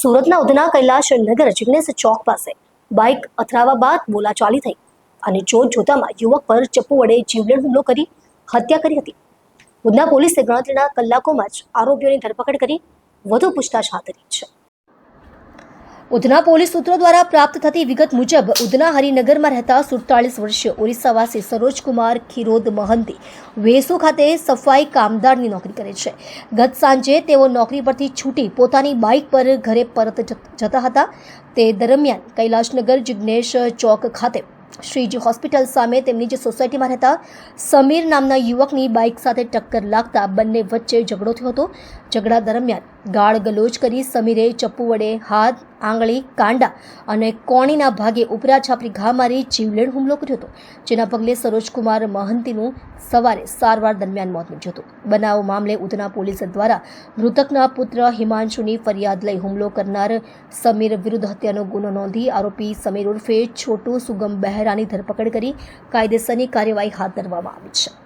સુરતના ઉધના કૈલાશ નગર જિગ્નેશ ચોક પાસે બાઇક અથડાવા બાદ બોલાચાલી થઈ અને જોત જોતામાં યુવક પર ચપ્પુ વડે જીવલેણ હુમલો કરી હત્યા કરી હતી. ઉધના પોલીસે ગણતરીના કલાકોમાં જ આરોપીઓની ધરપકડ કરી વધુ પૂછતાછ હાથ ધરી છે. ઉધના પોલીસ સૂત્રો દ્વારા પ્રાપ્ત થતી વિગત મુજબ, ઉધના હરિનગરમાં રહેતા સુડતાલીસ વર્ષીય ઓરિસ્સાવાસી સરોજકુમાર ખીરોદ મહંતી વેસુ ખાતે સફાઈ કામદારની નોકરી કરે છે. ગત સાંજે તેઓ નોકરી પરથી છૂટી પોતાની બાઇક પર ઘરે પરત જત- હતા. તે દરમિયાન કૈલાશનગર જિગ્નેશ ચોક ખાતે શ્રીજી હોસ્પિટલ સામે તેમની જે સોસાયટીમાં રહેતા સમીર નામના યુવકની બાઇક સાથે ટક્કર લાગતા બંને વચ્ચે ઝઘડો થયો હતો. ઝઘડા દરમિયાન ગાળ ગલોચ કરી સમીરે ચપ્પુ વડે હાથ, આંગળી, કાંડા અને કોણીના ભાગે ઉપરા છાપરી ઘા મારી જીવલેણ હુમલો કર્યો હતો, જેના પગલે સરોજકુમાર મહંતીનું સવારે સારવાર દરમિયાન મોત નીપજ્યું હતું. બનાવ મામલે ઉધના પોલીસ દ્વારા મૃતકના પુત્ર હિમાંશુની ફરિયાદ લઈ હુમલો કરનાર સમીર વિરુદ્ધ હત્યાનો ગુનો નોંધી આરોપી સમીર ઉર્ફે છોટુ સુગમ બહેરાની ધરપકડ કરી કાયદેસરની કાર્યવાહી હાથ ધરવામાં આવી છે.